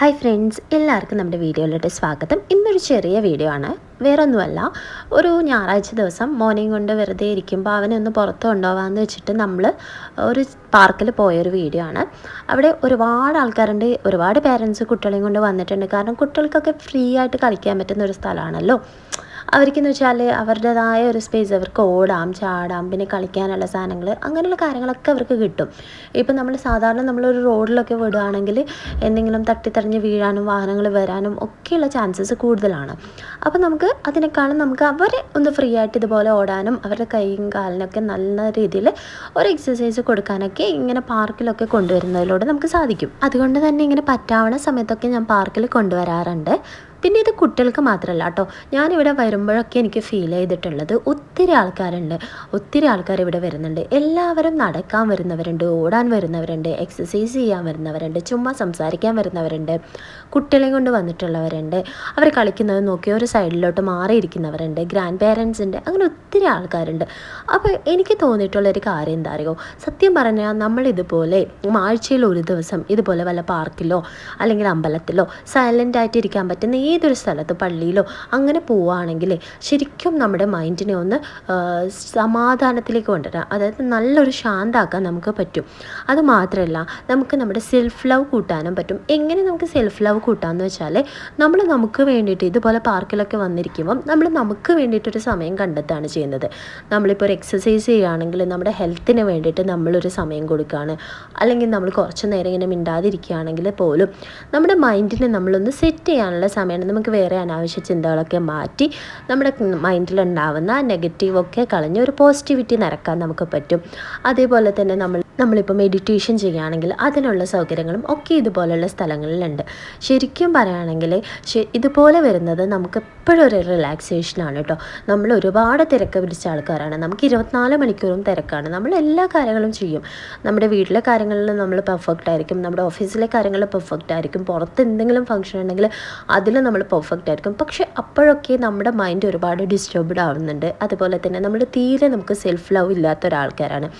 Hi friends എല്ലാവർക്കും നമ്മുടെ വീഡിയോയിലോട്ട് സ്വാഗതം. ഇന്നൊരു ചെറിയ വീഡിയോ ആണ്. വേറെ ഒന്നുമല്ല ഒരു ഞായറാഴ്ച ദിവസം മോർണിംഗ് കൊണ്ട് വെറുതെ ഇരിക്കുമ്പോൾ അവനെ ഒന്ന് പുറത്ത് കൊണ്ടുപോകാമെന്ന് വെച്ചിട്ട് നമ്മൾ ഒരു പാർക്കിൽ പോയൊരു വീഡിയോ ആണ്. അവിടെ ഒരുപാട് ആൾക്കാരുണ്ട് ഒരുപാട് പേരൻസ് കുട്ടികളെയും കൊണ്ട് വന്നിട്ടുണ്ട്. കാരണം കുട്ടികൾക്കൊക്കെ ഫ്രീ ആയിട്ട് കളിക്കാൻ പറ്റുന്ന ഒരു സ്ഥലമാണല്ലോ. അവർക്കെന്ന് വെച്ചാൽ അവരുടേതായ ഒരു സ്പേസ് അവർക്ക് ഓടാം ചാടാം പിന്നെ കളിക്കാനുള്ള സാധനങ്ങൾ അങ്ങനെയുള്ള കാര്യങ്ങളൊക്കെ അവർക്ക് കിട്ടും. ഇപ്പം നമ്മൾ സാധാരണ നമ്മളൊരു റോഡിലൊക്കെ വിടുകയാണെങ്കിൽ എന്തെങ്കിലും തട്ടിത്തറിഞ്ഞ് വീഴാനും വാഹനങ്ങൾ വരാനും ഒക്കെയുള്ള ചാൻസസ് കൂടുതലാണ്. അപ്പോൾ നമുക്ക് അതിനേക്കാളും നമുക്ക് അവരെ ഒന്ന് ഫ്രീ ആയിട്ട് ഇതുപോലെ ഓടാനും അവരുടെ കൈയും കാലിനൊക്കെ നല്ല രീതിയിൽ ഒരു എക്സസൈസ് കൊടുക്കാനൊക്കെ ഇങ്ങനെ പാർക്കിലൊക്കെ കൊണ്ടുവരുന്നതിലൂടെ നമുക്ക് സാധിക്കും. അതുകൊണ്ട് തന്നെ ഇങ്ങനെ പറ്റാവുന്ന സമയത്തൊക്കെ ഞാൻ പാർക്കിൽ കൊണ്ടുവരാറുണ്ട്. പിന്നെ ഇത് കുട്ടികൾക്ക് മാത്രമല്ല കേട്ടോ. ഞാനിവിടെ വരുമ്പോഴൊക്കെ എനിക്ക് ഫീൽ ചെയ്തിട്ടുള്ളത് ഒത്തിരി ആൾക്കാരുണ്ട്. ഒത്തിരി ആൾക്കാർ ഇവിടെ വരുന്നുണ്ട്. എല്ലാവരും നടക്കാൻ വരുന്നവരുണ്ട് ഓടാൻ വരുന്നവരുണ്ട് എക്സസൈസ് ചെയ്യാൻ വരുന്നവരുണ്ട് ചുമ്മാ സംസാരിക്കാൻ വരുന്നവരുണ്ട് കുട്ടികളെയും കൊണ്ട് വന്നിട്ടുള്ളവരുണ്ട്. അവർ കളിക്കുന്നത് നോക്കി ഒരു സൈഡിലോട്ട് മാറിയിരിക്കുന്നവരുണ്ട് ഗ്രാൻഡ് പേരൻസ് ഉണ്ട് അങ്ങനെ ഒത്തിരി ആൾക്കാരുണ്ട്. അപ്പോൾ എനിക്ക് തോന്നിയിട്ടുള്ളൊരു കാര്യം എന്താ അറിയോ? സത്യം പറഞ്ഞാൽ നമ്മളിതുപോലെ ആഴ്ചയിൽ ഒരു ദിവസം ഇതുപോലെ വല്ല പാർക്കിലോ അല്ലെങ്കിൽ അമ്പലത്തിലോ സൈലന്റ് ആയിട്ട് പറ്റുന്ന ഏതൊരു സ്ഥലത്ത് പള്ളിയിലോ അങ്ങനെ പോവുകയാണെങ്കിൽ ശരിക്കും നമ്മുടെ മൈൻഡിനെ ഒന്ന് സമാധാനത്തിലേക്ക് കൊണ്ടുവരാം അതായത് നല്ലൊരു ശാന്താക്കാൻ നമുക്ക് പറ്റും. അത് മാത്രമല്ല നമുക്ക് നമ്മുടെ സെൽഫ് ലവ് കൂട്ടാനും പറ്റും. എങ്ങനെ നമുക്ക് സെൽഫ് ലവ് കൂട്ടാമെന്ന് വെച്ചാൽ നമ്മൾ നമുക്ക് വേണ്ടിയിട്ട് ഇതുപോലെ പാർക്കിലൊക്കെ വന്നിരിക്കുമ്പം നമ്മൾ നമുക്ക് വേണ്ടിയിട്ടൊരു സമയം കണ്ടെത്താണ് ചെയ്യുന്നത്. നമ്മളിപ്പോൾ ഒരു എക്സസൈസ് ചെയ്യുകയാണെങ്കിൽ നമ്മുടെ ഹെൽത്തിന് വേണ്ടിയിട്ട് നമ്മളൊരു സമയം കൊടുക്കുകയാണ്. അല്ലെങ്കിൽ നമ്മൾ കുറച്ച് നേരം ഇങ്ങനെ മിണ്ടാതിരിക്കുകയാണെങ്കിൽ പോലും നമ്മുടെ മൈൻഡിനെ നമ്മളൊന്ന് സെറ്റ് ചെയ്യാനുള്ള സമയമാണ് നമുക്ക് വേറെ അനാവശ്യ ചിന്തകളൊക്കെ മാറ്റി നമ്മുടെ മൈൻഡിലുണ്ടാവുന്ന നെഗറ്റീവൊക്കെ കളഞ്ഞ് ഒരു പോസിറ്റിവിറ്റി നിറക്കാൻ നമുക്ക് പറ്റും. അതേപോലെ തന്നെ നമ്മൾ നമ്മളിപ്പോൾ മെഡിറ്റേഷൻ ചെയ്യുകയാണെങ്കിൽ അതിനുള്ള സൗകര്യങ്ങളും ഒക്കെ ഇതുപോലെയുള്ള സ്ഥലങ്ങളിലുണ്ട്. ശരിക്കും പറയുകയാണെങ്കിൽ ഇതുപോലെ വരുന്നത് നമുക്ക് എപ്പോഴും ഒരു റിലാക്സേഷനാണ് കേട്ടോ നമ്മൾ ഒരുപാട് തിരക്ക് പിടിച്ച ആൾക്കാരാണ്. നമുക്ക് ഇരുപത്തിനാല് മണിക്കൂറും തിരക്കാണ്. നമ്മൾ എല്ലാ കാര്യങ്ങളും ചെയ്യും. നമ്മുടെ വീട്ടിലെ കാര്യങ്ങളിൽ നമ്മൾ പെർഫെക്റ്റ് ആയിരിക്കും. നമ്മുടെ ഓഫീസിലെ കാര്യങ്ങൾ പെർഫെക്റ്റ് ആയിരിക്കും. പുറത്ത് എന്തെങ്കിലും ഫംഗ്ഷൻ ഉണ്ടെങ്കിൽ അതിൽ നമ്മൾ പെർഫെക്റ്റ് ആയിരിക്കും. പക്ഷേ അപ്പോഴൊക്കെ നമ്മുടെ മൈൻഡ് ഒരുപാട് ഡിസ്റ്റർബ്ഡ് ആവുന്നുണ്ട്. അതുപോലെ തന്നെ നമ്മൾ തീരെ നമുക്ക് സെൽഫ് ലവ് ഇല്ലാത്ത ഒരാൾക്കാരാണ്.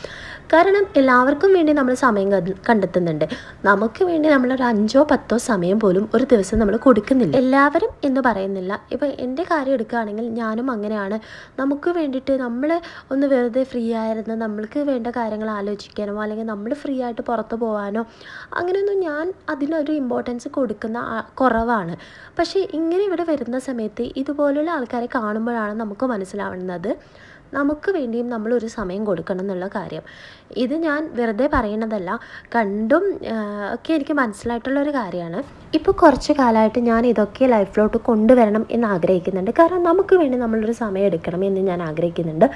കാരണം എല്ലാവർക്കും വേണ്ടി നമ്മൾ സമയം കണ്ടെത്തുന്നുണ്ട്. നമുക്ക് വേണ്ടി നമ്മളൊരു അഞ്ചോ പത്തോ സമയം പോലും ഒരു ദിവസം നമ്മൾ കൊടുക്കുന്നില്ല. എല്ലാവരും എന്ന് പറയുന്നില്ല. ഇപ്പോൾ എന്റെ കാര്യം എടുക്കുകയാണെങ്കിൽ ഞാനും അങ്ങനെയാണ്. നമുക്ക് വേണ്ടിയിട്ട് നമ്മൾ ഒന്ന് വെറുതെ ഫ്രീ ആയിരുന്നു നമ്മൾക്ക് വേണ്ട കാര്യങ്ങൾ ആലോചിക്കാനോ അല്ലെങ്കിൽ നമ്മൾ ഫ്രീ ആയിട്ട് പുറത്ത് പോകാനോ അങ്ങനെയൊന്നും ഞാൻ അതിനൊരു ഇമ്പോർട്ടൻസ് കൊടുക്കുന്ന കുറവാണ്. പക്ഷേ ഇങ്ങനെ ഇവിടെ വരുന്ന സമയത്ത് ഇതുപോലുള്ള ആൾക്കാരെ കാണുമ്പോഴാണ് നമുക്ക് മനസ്സിലാവുന്നത്. നമുക്ക് വേണ്ടിയും നമ്മൾ ഒരു സമയം കൊടുക്കണം എന്നുള്ള കാര്യം. ഇത് ഞാൻ വെറുതെ പറയുന്നതല്ല കണ്ടും ഒക്കെ എനിക്ക് മനസ്സിലായിട്ടുള്ള ഒരു കാര്യമാണ്. ഇപ്പോൾ കുറച്ച് കാലമായിട്ട് ഞാൻ ഇതൊക്കെ ലൈഫിലോട്ട് കൊണ്ടുവരണം എന്ന് ആഗ്രഹിക്കുന്നുണ്ട്. കാരണം നമുക്ക് വേണ്ടി നമ്മളൊരു സമയം എടുക്കണം എന്ന് ഞാൻ ആഗ്രഹിക്കുന്നുണ്ട്.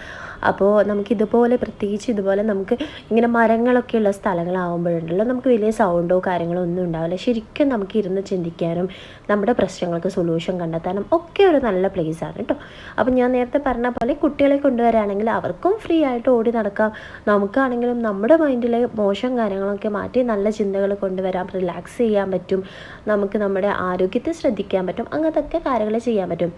അപ്പോൾ നമുക്ക് ഇതുപോലെ പ്രത്യേകിച്ച് ഇതുപോലെ നമുക്ക് ഇങ്ങനെ മരങ്ങളൊക്കെയുള്ള സ്ഥലങ്ങളാവുമ്പോഴുണ്ടല്ലോ നമുക്ക് വലിയ സൗണ്ടോ കാര്യങ്ങളോ ഒന്നും ഉണ്ടാവില്ല. ശരിക്കും നമുക്ക് ഇരുന്ന് ചിന്തിക്കാനും നമ്മുടെ പ്രശ്നങ്ങൾക്ക് സൊല്യൂഷൻ കണ്ടെത്താനും ഒക്കെ ഒരു നല്ല പ്ലേസാണ് കേട്ടോ അപ്പോൾ ഞാൻ നേരത്തെ പറഞ്ഞ പോലെ കുട്ടികളെ കൊണ്ടുവരാണെങ്കിൽ അവർക്കും ഫ്രീ ആയിട്ട് ഓടി നടക്കാം. നമുക്കാണെങ്കിലും നമ്മുടെ മൈൻഡിലെ മോശം കാര്യങ്ങളൊക്കെ മാറ്റി നല്ല ചിന്തകൾ കൊണ്ടുവരാം റിലാക്സ് ചെയ്യാൻ പറ്റും. നമുക്ക് നമ്മുടെ ആരോഗ്യത്തെ ശ്രദ്ധിക്കാൻ പറ്റും. അങ്ങനത്തെ കാര്യങ്ങൾ ചെയ്യാൻ പറ്റും.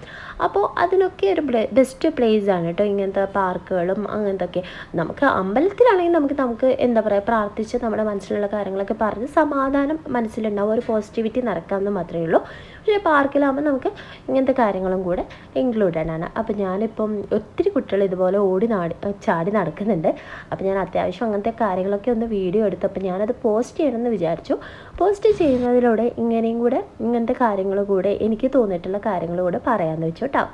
അപ്പോൾ അതിനൊക്കെ ഒരു ബെസ്റ്റ് പ്ലേസ് ആണ് കേട്ടോ ഇങ്ങനത്തെ പാർക്കുകളും അങ്ങനത്തെ നമുക്ക് അമ്പലത്തിലാണെങ്കിൽ നമുക്ക് നമുക്ക് എന്താ പറയുക പ്രാർത്ഥിച്ച് നമ്മുടെ മനസ്സിലുള്ള കാര്യങ്ങളൊക്കെ പറഞ്ഞ് സമാധാനം മനസ്സിലുണ്ടാവും. ഒരു പോസിറ്റിവിറ്റി നടക്കാമെന്ന് മാത്രമേ ഉള്ളൂ. പക്ഷേ പാർക്കിലാകുമ്പോൾ നമുക്ക് ഇങ്ങനത്തെ കാര്യങ്ങളും കൂടെ ഇൻക്ലൂഡഡ് ആണ് അപ്പോൾ ഞാനിപ്പം ഒത്തിരി കുട്ടികൾ ഇതുപോലെ ഓടി നാടി ചാടി നടക്കുന്നുണ്ട്. അപ്പോൾ ഞാൻ അത്യാവശ്യം അങ്ങനത്തെ കാര്യങ്ങളൊക്കെ ഒന്ന് വീഡിയോ എടുത്തപ്പോൾ ഞാനത് പോസ്റ്റ് ചെയ്യണമെന്ന് വിചാരിച്ചു. പോസ്റ്റ് ചെയ്യുന്നതിലൂടെ ഇങ്ങനെയും കൂടെ ഇങ്ങനത്തെ കാര്യങ്ങൾ കൂടെ എനിക്ക് തോന്നിയിട്ടുള്ള കാര്യങ്ങൾ കൂടെ പറയാമെന്ന് വെച്ചു കേട്ടോ.